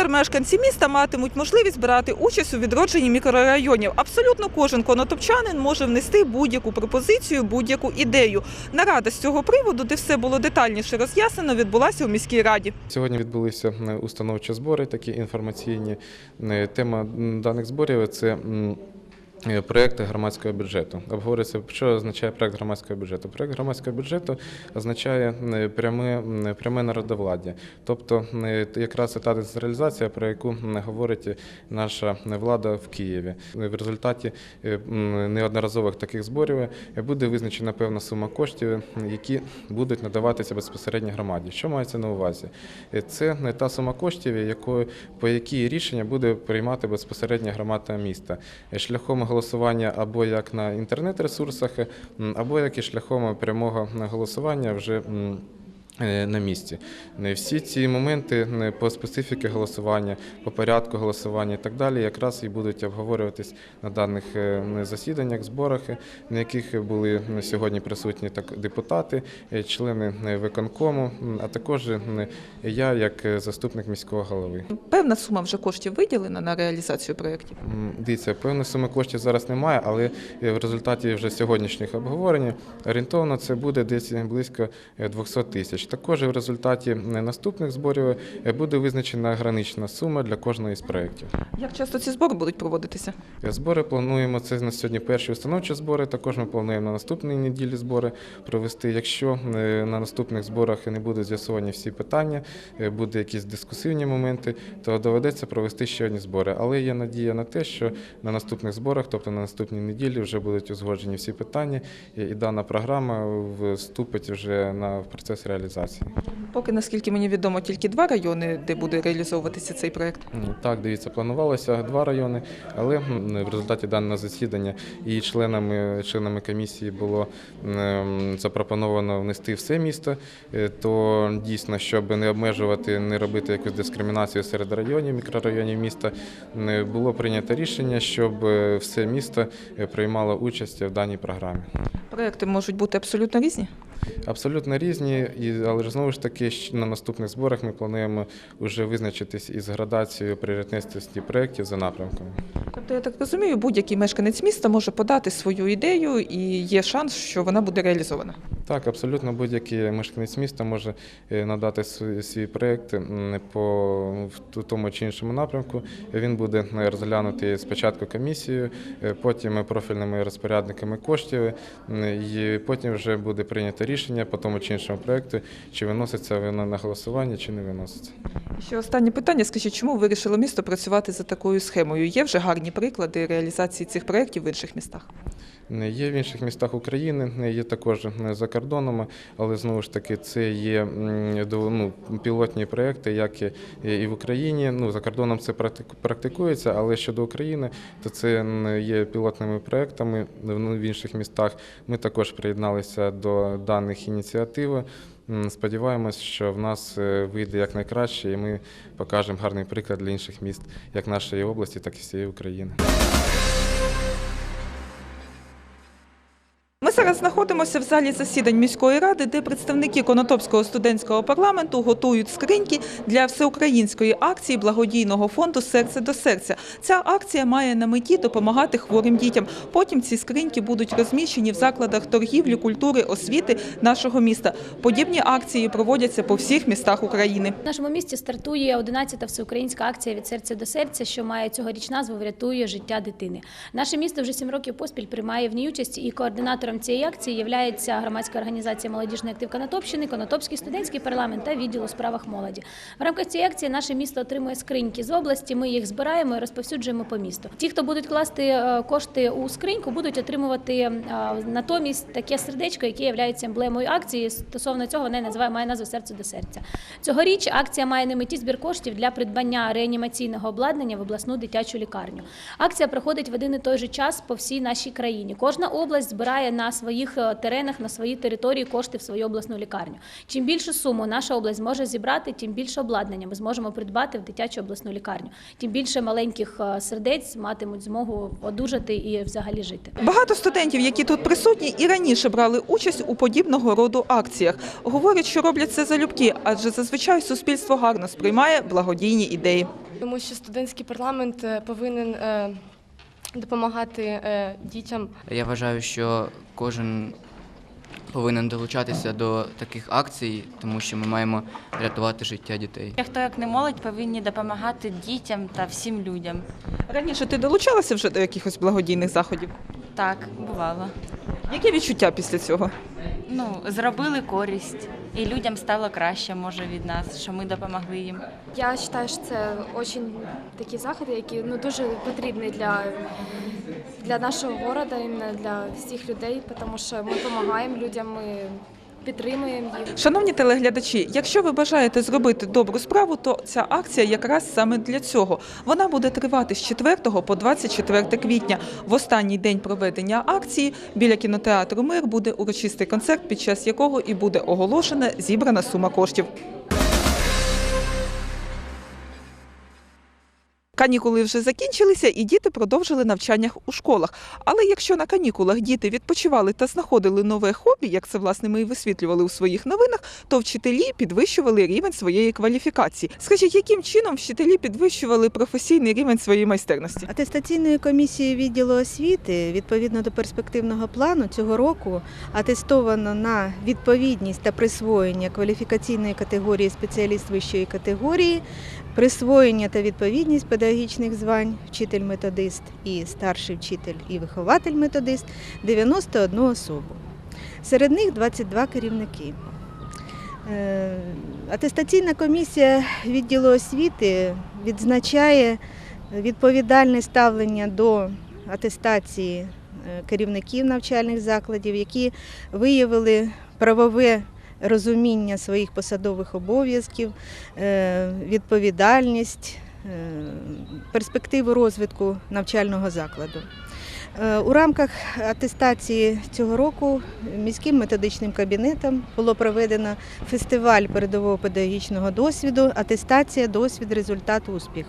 Тепер мешканці міста матимуть можливість брати участь у відродженні мікрорайонів. Абсолютно кожен конотопчанин може внести будь-яку пропозицію, будь-яку ідею. Нарада з цього приводу, де все було детальніше роз'яснено, відбулася у міській раді. Сьогодні відбулися е, установчі збори, такі інформаційні. Е, Тема даних зборів це е, проекти громадського бюджету. Обговорюється, що означає проект громадського бюджету. Проект громадського бюджету означає е, пряме, м, пряме народовладдя. Тобто е, якраз та децентралізація, про яку говорить наша влада в Києві. В результаті е, неодноразових таких зборів е, буде визначена певна сума коштів, які будуть надаватися безпосередньо громаді. Що мається на увазі? Е, Це не та сума коштів, якою по якій рішення буде приймати безпосередньо громада міста Е, шляхом голосування або як на інтернет-ресурсах, або як і шляхом прямого голосування вже. Е, На місці Не всі ці моменти не по специфіки голосування, по порядку голосування і так далі, якраз і будуть обговорюватись на даних е, засіданнях, зборах, е, на яких були сьогодні присутні так депутати, члени виконкому, а також я як заступник міського голови. Певна сума вже коштів виділена на реалізацію проєктів. Дивіться, певної суми коштів зараз немає, але в результаті вже сьогоднішніх обговорень орієнтовно це буде десь близько е, 200 тисяч. Також в результаті наступних зборів е, буде визначена гранична сума для кожного із проєктів. Як часто ці збори будуть проводитися? Е, Збори плануємо це на сьогодні перші установчі збори. Також ми плануємо на наступній неділі збори провести. Якщо е, на наступних зборах не будуть з'ясовані всі питання, буде якісь дискусивні моменти, то доведеться провести ще одні збори. Але є надія на те, що на наступних зборах, тобто на наступній неділі, вже будуть узгоджені всі питання, і дана програма вступить вже на процес реалізації. Поки, наскільки мені відомо, тільки два райони, де буде реалізовуватися цей проєкт. М, Так, дивіться, планувалося два райони, але в результаті даного засідання і членами, членами комісії було запропоновано внести все місто. Е, То дійсно, щоб не обмежувати, не робити якусь дискримінацію серед районів, мікрорайонів міста, було прийнято рішення, щоб е, все місто е, приймало участь в даній програмі. Проєкти можуть бути абсолютно різні. Абсолютно різні, але ж знову ж таки на наступних зборах ми плануємо вже визначитись із градацією пріоритетності проєктів за напрямками. Тобто, я так розумію, будь-який мешканець міста може подати свою ідею, і є шанс, що вона буде реалізована. Так, абсолютно будь-який мешканець міста може е, надати свій, проєкт по в тому чи іншому напрямку. Він буде е, розглянутий спочатку комісією, е, потім профільними розпорядниками коштів, і потім вже буде прийнято рішення по тому чи іншому проєкту, чи виноситься воно на голосування, чи не виноситься. Ще останнє питання. Скажіть, чому вирішило місто працювати за такою схемою? Є вже гарні приклади реалізації цих проєктів в інших містах? Є в інших містах України, є також за кордоном, але знову ж таки це є ну, пілотні проекти, як і в Україні. Ну за кордоном це практику- практикується, але щодо України, то це є пілотними проектами ну, в інших містах. Ми також приєдналися до даних ініціатив. Сподіваємось, що в нас е, вийде якнайкраще, і ми покажемо гарний приклад для інших міст, як нашої області, так і всієї України. Зараз знаходимося в залі засідань міської ради, де представники Конотопського студентського парламенту готують скриньки для всеукраїнської акції благодійного фонду Серце до серця. Ця акція має на меті допомагати хворим дітям. Потім ці скриньки будуть розміщені в закладах торгівлі, культури, освіти нашого міста. Подібні акції проводяться по всіх містах України. В нашому місті стартує 11-та всеукраїнська акція від серця до серця, що має цьогоріч назву Врятує життя дитини. Наше місто вже сім років поспіль приймає в ній участь, і координатором цієї акції є громадська організація Молодіжний актив Конотопщини, Конотопський студентський парламент та відділ у справах молоді. В рамках цієї акції наше місто отримує скриньки з області. Ми їх збираємо і розповсюджуємо по місту. Ті, хто будуть класти е, кошти у скриньку, будуть отримувати е, натомість таке сердечко, яке є емблемою акції. Стосовно цього вона називає має назву серце до серця. Цьогоріч акція має на меті збір коштів для придбання реанімаційного обладнання в обласну дитячу лікарню. Акція проходить в один і той же час по всій нашій країні. Кожна область збирає на своїх е, теренах, на своїй території кошти в свою обласну лікарню. Чим більшу суму наша область зможе зібрати, тим більше обладнання ми зможемо придбати в дитячу обласну лікарню. Тим більше маленьких е, сердець матимуть змогу одужати і взагалі жити. Багато студентів, які тут присутні, і раніше брали участь у подібного роду акціях. Говорять, що роблять це залюбки, адже зазвичай суспільство гарно сприймає благодійні ідеї. Тому що студентський парламент е, повинен допомагати е, дітям. Я вважаю, що кожен повинен долучатися до таких акцій, тому що ми маємо рятувати життя дітей. Хто як не молодь повинні допомагати дітям та всім людям. Раніше ти долучалася вже до якихось благодійних заходів? Так, бувало. Які відчуття після цього? Ну, зробили користь, і людям стало краще, може, від нас, що ми допомогли їм. Я вважаю, що це дуже такі заходи, які ну дуже потрібні для, для нашого міста, для всіх людей, тому що ми допомагаємо людям, ми підтримуємо їх. Шановні телеглядачі, якщо ви бажаєте зробити добру справу, то ця акція якраз саме для цього. Вона буде тривати з 4 по 24 квітня. В останній день проведення акції біля кінотеатру Мир буде урочистий концерт, під час якого і буде оголошена зібрана сума коштів. Канікули вже закінчилися, і діти продовжили навчання у школах. Але якщо на канікулах діти відпочивали та знаходили нове хобі, як це власне ми і висвітлювали у своїх новинах, то вчителі підвищували рівень своєї кваліфікації. Скажіть, яким чином вчителі підвищували професійний рівень своєї майстерності? Атестаційною комісією відділу освіти відповідно до перспективного плану цього року атестовано на відповідність та присвоєння кваліфікаційної категорії спеціаліст вищої категорії, присвоєння та відповідність педагогічних звань вчитель-методист і старший вчитель і вихователь-методист 91 особу. Серед них 22 керівники. Е, Атестаційна комісія відділу освіти відзначає відповідальне ставлення до атестації е, керівників навчальних закладів, які виявили правове розуміння своїх посадових обов'язків, е, відповідальність, е, перспективу розвитку навчального закладу. Е, У рамках атестації цього року міським методичним кабінетом було проведено фестиваль передового педагогічного досвіду, атестація, досвід, результат, успіх.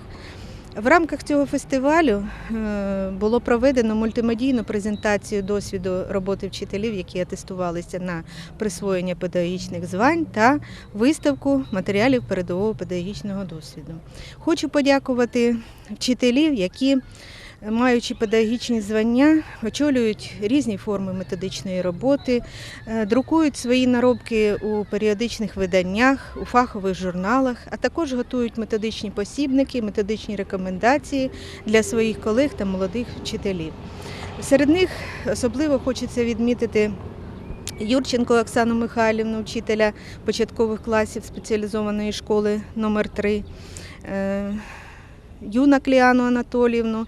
В рамках цього фестивалю е, було проведено мультимедійну презентацію досвіду роботи вчителів, які атестувалися на присвоєння педагогічних звань та виставку матеріалів передового педагогічного досвіду. Хочу подякувати вчителів, які маючи педагогічні звання, очолюють різні форми методичної роботи, е, друкують свої наробки у періодичних виданнях, у фахових журналах, а також готують методичні посібники, методичні рекомендації для своїх колег та молодих вчителів. Серед них особливо хочеться відмітити. Юрченко Оксану Михайлівну, вчителя початкових класів спеціалізованої школи номер 3 Юнак Ліану Анатоліївну, е,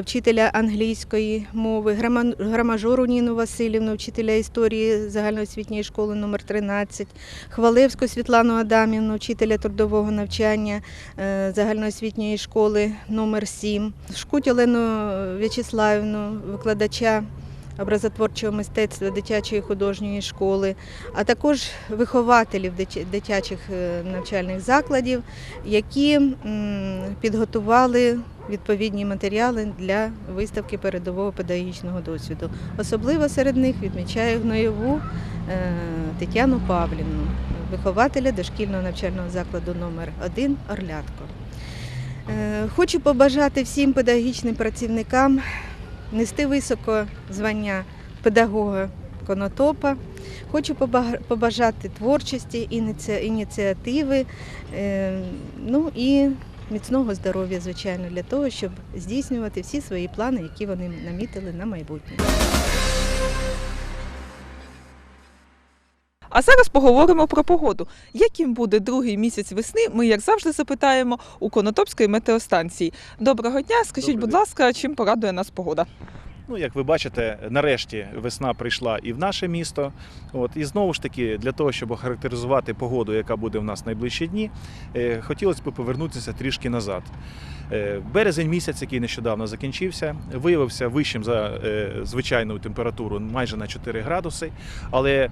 вчителя англійської мови, Грама- Грамажору Ніну Васильівну, вчителя історії загальноосвітньої школи номер 13 Хвалевську Світлану Адамівну, вчителя трудового навчання е, загальноосвітньої школи номер 7 Шкуть Олену В'ячеславівну, викладача образотворчого мистецтва дитячої художньої школи, а також вихователів дитячих е, навчальних закладів, які підготували відповідні матеріали для виставки передового педагогічного досвіду. Особливо серед них відмічаю гноєву е, Тетяну Павлівну, вихователя дошкільного навчального закладу номер 1 Орлятко. Е, Хочу побажати всім педагогічним працівникам нести високо звання педагога конотопа. Хочу поба- побажати творчості, ініціативи, е, ну і міцного здоров'я, звичайно, для того, щоб здійснювати всі свої плани, які вони намітили на майбутнє. А зараз поговоримо про погоду. Яким буде другий місяць весни? Ми, як завжди, запитаємо у Конотопської метеостанції. Доброго дня. Скажіть, Добрий будь день. ласка, чим порадує нас погода? Ну, як ви бачите, нарешті весна прийшла і в наше місто. От, і знову ж таки, для того, щоб охарактеризувати погоду, яка буде в нас найближчі дні, е, хотілося б повернутися трішки назад. Е, Березень місяць, який нещодавно закінчився, виявився вищим за е, звичайну температуру майже на 4 градуси. Але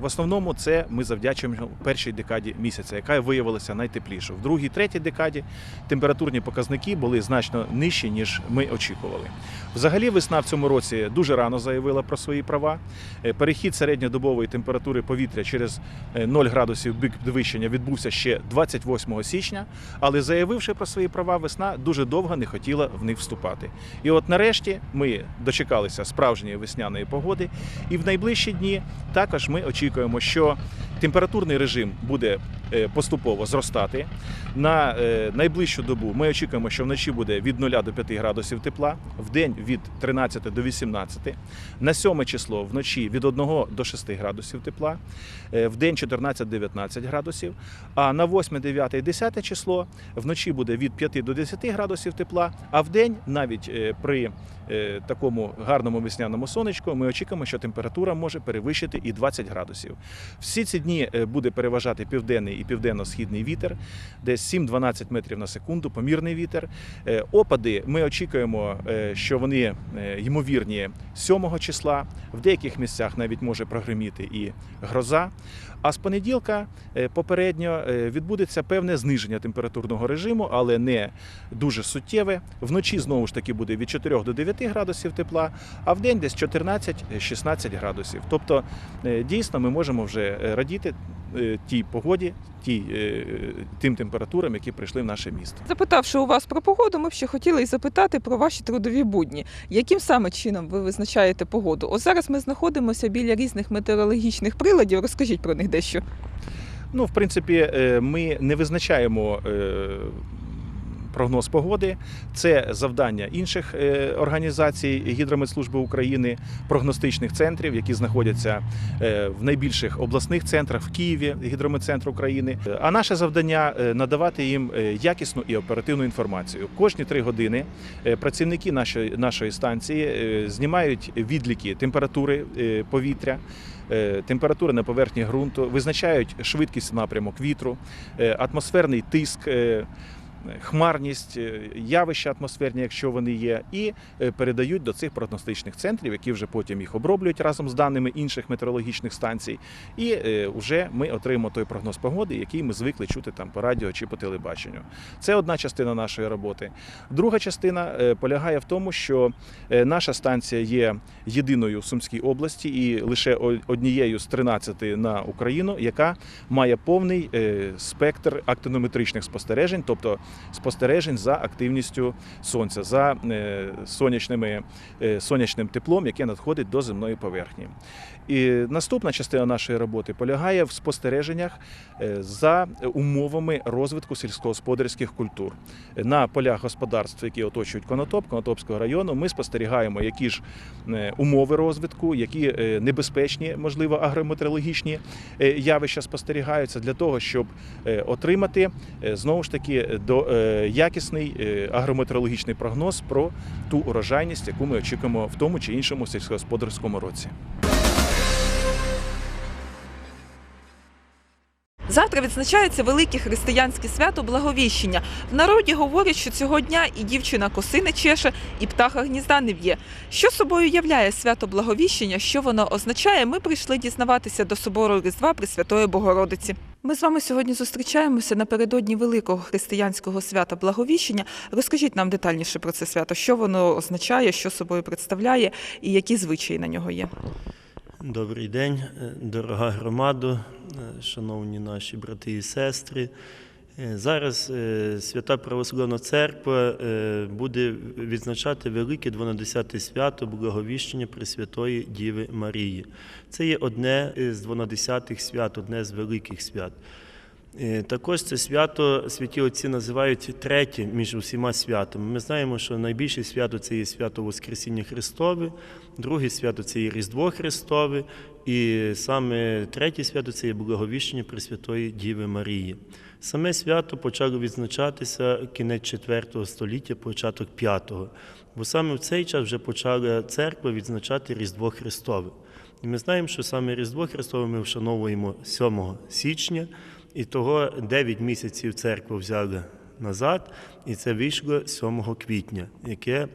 в основному це ми завдячуємо першій декаді місяця, яка виявилася найтеплішою. В другій, третій декаді температурні показники були значно нижчі, ніж ми очікували. Взагалі, весна в цьому році дуже рано заявила про свої права. Е, Перехід середньодобової температури повітря через е, 0 градусів бік підвищення відбувся ще 28 січня, але заявивши про свої права, весна дуже довго не хотіла в них вступати. І от нарешті ми дочекалися справжньої весняної погоди, і в найближчі дні також ми очікуємо, що температурний режим буде е, поступово зростати. На е, найближчу добу ми очікуємо, що вночі буде від 0 до 5 градусів тепла, в день від 13 до 18. На 7 число вночі від 1 до 6 градусів тепла, е, в день 14-19 градусів. А на 8, 9 і 10 число вночі буде від 5 до 10 градусів тепла, а в день навіть е, при е, такому гарному весняному сонечку ми очікуємо, що температура може перевищити і 20 градусів. Всі ці дні буде переважати південний і південно-східний вітер, десь 7-12 метрів на секунду, помірний вітер. Опади ми очікуємо, що вони ймовірні 7 числа. В деяких місцях навіть може прогриміти і гроза. А з понеділка е, попередньо е, відбудеться певне зниження температурного режиму, але не дуже суттєве. Вночі знову ж таки буде від 4 до 9 градусів тепла, а в день десь 14-16 градусів. Тобто е, дійсно ми можемо вже е, радіти е, тій погоді, тій, е, тим температурам, які прийшли в наше місто. Запитавши у вас про погоду, ми б ще хотіли і запитати про ваші трудові будні. Яким саме чином ви визначаєте погоду? Ось зараз ми знаходимося біля різних метеорологічних приладів. Розкажіть про них дещо. Ну, в принципі, е, ми не визначаємо е, прогноз погоди. Це завдання інших е, організацій Гідрометслужби України, прогностичних центрів, які знаходяться е, в найбільших обласних центрах в Києві, гідрометцентр України. А наше завдання е, надавати їм якісну і оперативну інформацію. Кожні три години працівники нашої, нашої станції знімають відліки температури повітря температури на поверхні ґрунту, визначають швидкість напрямок вітру, атмосферний тиск. Е, Хмарність, е, явища атмосферні, якщо вони є, і е, передають до цих прогностичних центрів, які вже потім їх оброблюють разом з даними інших метеорологічних станцій. І вже ми отримаємо той прогноз погоди, який ми звикли чути там по радіо чи по телебаченню. Це одна частина нашої роботи. Друга частина е, полягає в тому, що е, наша станція є єдиною в Сумській області і лише однією з 13 на Україну, яка має повний е, спектр актинометричних спостережень, тобто спостережень за активністю сонця, за е, сонячними, е, сонячним теплом, яке надходить до земної поверхні. І наступна частина нашої роботи полягає в спостереженнях е, за умовами розвитку сільськогосподарських культур. На полях господарств, які оточують Конотоп, Конотопського району, ми спостерігаємо, які ж умови розвитку, які небезпечні, можливо, агрометеорологічні явища спостерігаються для того, щоб отримати знову ж таки до е, якісний е, агрометеорологічний прогноз про ту урожайність, яку ми очікуємо в тому чи іншому сільськогосподарському році. Завтра відзначається велике християнське свято Благовіщення. В народі говорять, що цього дня і дівчина коси не чеше, і птаха гнізда не в'є. Що собою являє свято Благовіщення, що воно означає, ми прийшли дізнаватися до собору Різдва Пресвятої Богородиці. Ми з вами сьогодні зустрічаємося напередодні великого християнського свята Благовіщення. Розкажіть нам детальніше про це свято, що воно означає, що собою представляє і які звичаї на нього є. Добрий день, е, дорога громадо, е, шановні наші брати і сестри. Е, Зараз е, Свята Православна Церква е, буде відзначати велике 12 свято Благовіщення Пресвятої Діви Марії. Це є одне з 12 свят, одне з великих свят. Також це свято святі отці називають третє між усіма святами. Ми знаємо, що найбільше свято це є свято Воскресіння Христове, друге свято це є Різдво Христове, і саме третє свято це є Благовіщення Пресвятої Діви Марії. Саме свято почало відзначатися кінець 4 століття, початок 5-го. Бо саме в цей час вже почала церква відзначати Різдво Христове. І ми знаємо, що саме Різдво Христове ми вшановуємо 7 січня, і того 9 місяців церква взяла назад, і це вийшло 7 квітня, яке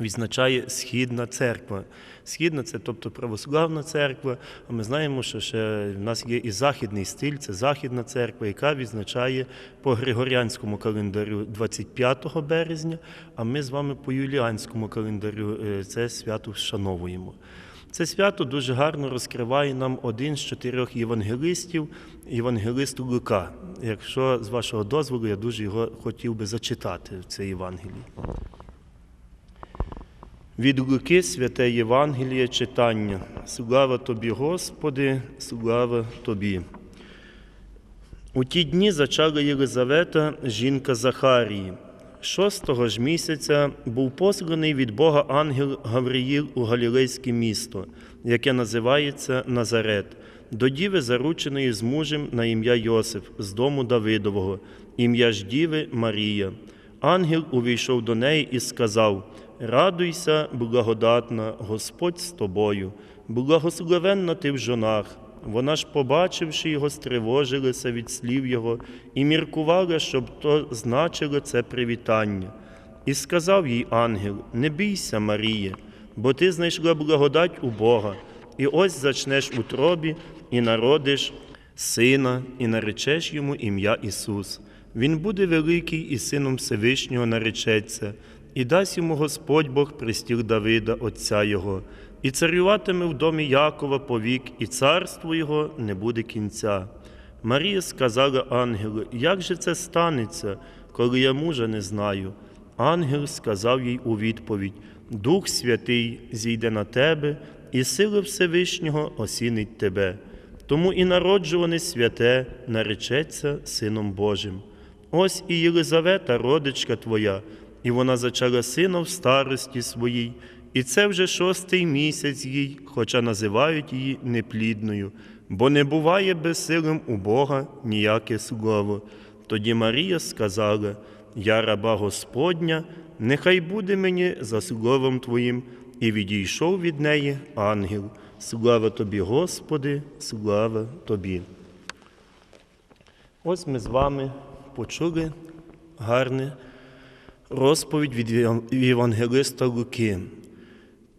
відзначає Східна церква. Східна це тобто православна церква. А ми знаємо, що ще в нас є і західний стиль, це Західна церква, яка відзначає по григоріанському календарю 25 березня, а ми з вами по юліанському календарю е, це свято вшановуємо. Це свято дуже гарно розкриває нам один з чотирьох євангелистів, євангелист Лука. Якщо з вашого дозволу, я дуже його хотів би зачитати в цій Євангелії. Від Луки святе Євангеліє читання. Слава тобі, Господи, слава тобі. У ті дні зачала Єлизавета, жінка Захарії. Шостого ж місяця був посланий від Бога ангел Гавриїл у Галілейське місто, яке називається Назарет, до діви, зарученої з мужем на ім'я Йосиф з дому Давидового, ім'я ж діви Марія. Ангел увійшов до неї і сказав: Радуйся, благодатна, Господь з тобою, благословенна ти в жонах. Вона ж, побачивши його, стривожилася від слів його і міркувала, щоб то значило це привітання. І сказав їй ангел: Не бійся, Маріє, бо ти знайшла благодать у Бога, і ось зачнеш у тробі, і народиш сина, і наречеш йому ім'я Ісус. Він буде великий і сином Всевишнього наречеться, і дасть йому Господь Бог пристіл Давида, Отця Його, і царюватиме в домі Якова повік, і царство Його не буде кінця. Марія сказала ангелу, як же це станеться, коли я мужа не знаю? Ангел сказав їй у відповідь: Дух Святий зійде на тебе, і сила Всевишнього осінить тебе. Тому і народжуване святе наречеться Сином Божим. Ось і Єлизавета, родичка твоя, і вона зачала сина в старості своїй, і це вже шостий місяць їй, хоча називають її неплідною, бо не буває безсилим у Бога ніяке слово. Тоді Марія сказала: Я раба Господня, нехай буде мені за словом Твоїм, і відійшов від неї ангел. Слава тобі, Господи, слава тобі. Ось ми з вами почули гарне розповідь від Євангелиста Луки.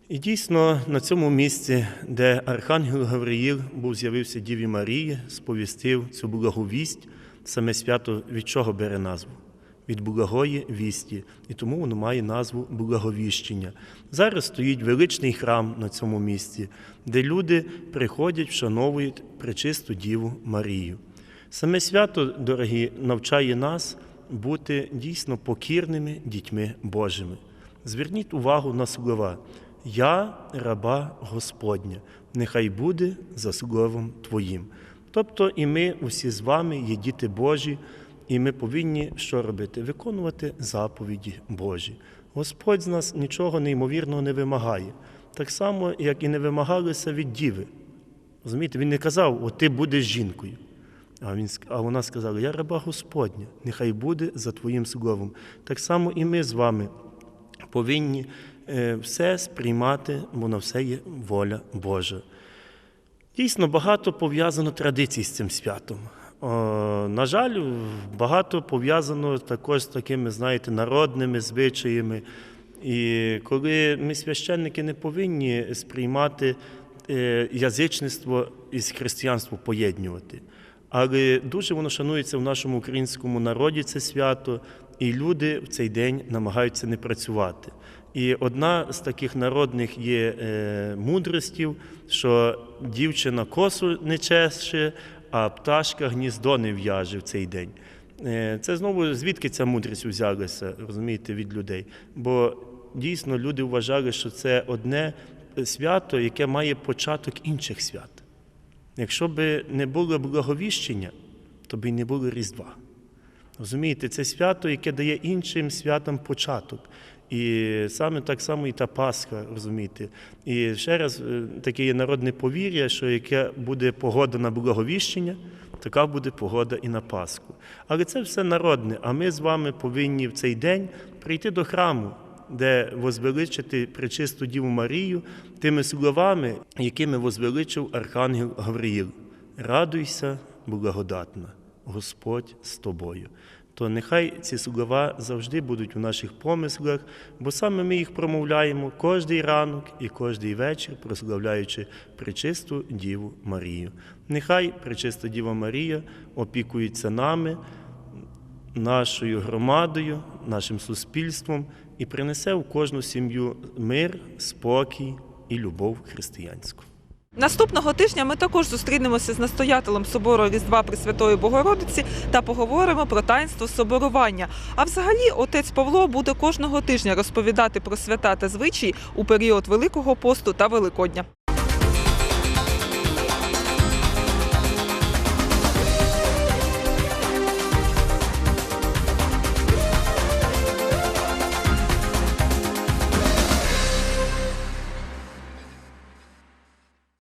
І дійсно на цьому місці, де Архангел Гавриїл був з'явився Діві Марії, сповістив цю благовість, саме свято від чого бере назву? Від благої вісті, і тому воно має назву Благовіщення. Зараз стоїть величний храм на цьому місці, де люди приходять, вшановують пречисту Діву Марію. Саме свято, дорогі, навчає нас бути дійсно покірними дітьми Божими. Зверніть увагу на слова. Я раба Господня, нехай буде за словом Твоїм. Тобто і ми усі з вами є діти Божі, і ми повинні що робити? Виконувати заповіді Божі. Господь з нас нічого неймовірного не вимагає, так само, як і не вимагалися від діви. Розумієте, він не казав, от ти будеш жінкою. А, він, а вона сказала: Я раба Господня, нехай буде за Твоїм словом. Так само і ми з вами повинні е, все сприймати, бо на все є воля Божа. Дійсно, багато пов'язано традицій з цим святом. На жаль, багато пов'язано також з такими, знаєте, народними звичаями. І коли ми священники не повинні сприймати е, язичництво із християнством поєднувати. Але дуже воно шанується в нашому українському народі це свято, і люди в цей день намагаються не працювати. І одна з таких народних є е, мудростів, що дівчина косу не чеше, а пташка гніздо не в'яже в цей день. Е, Це знову звідки ця мудрість взялася, розумієте, від людей. Бо дійсно люди вважали, що це одне свято, яке має початок інших свят. Якщо б не було благовіщення, то б і не було Різдва. Розумієте, це свято, яке дає іншим святам початок. І саме так само і та Пасха, розумієте. І ще раз е, таке є народне повір'я, що яке буде погода на благовіщення, така буде погода і на Пасху. Але це все народне, а ми з вами повинні в цей день прийти до храму, де возвеличити пречисту Діву Марію тими словами, якими возвеличив Архангел Гавриїл. Радуйся, благодатна, Господь з тобою. То нехай ці слова завжди будуть у наших помислах, бо саме ми їх промовляємо кожний ранок і кожний вечір, прославляючи пречисту Діву Марію. Нехай пречиста Діва Марія опікується нами, нашою громадою, нашим суспільством і принесе в кожну сім'ю мир, спокій і любов християнську. Наступного тижня ми також зустрінемося з настоятелем собору Різдва Пресвятої Богородиці та поговоримо про таїнство соборування. А взагалі, отець Павло буде кожного тижня розповідати про свята та звичаї у період Великого посту та Великодня.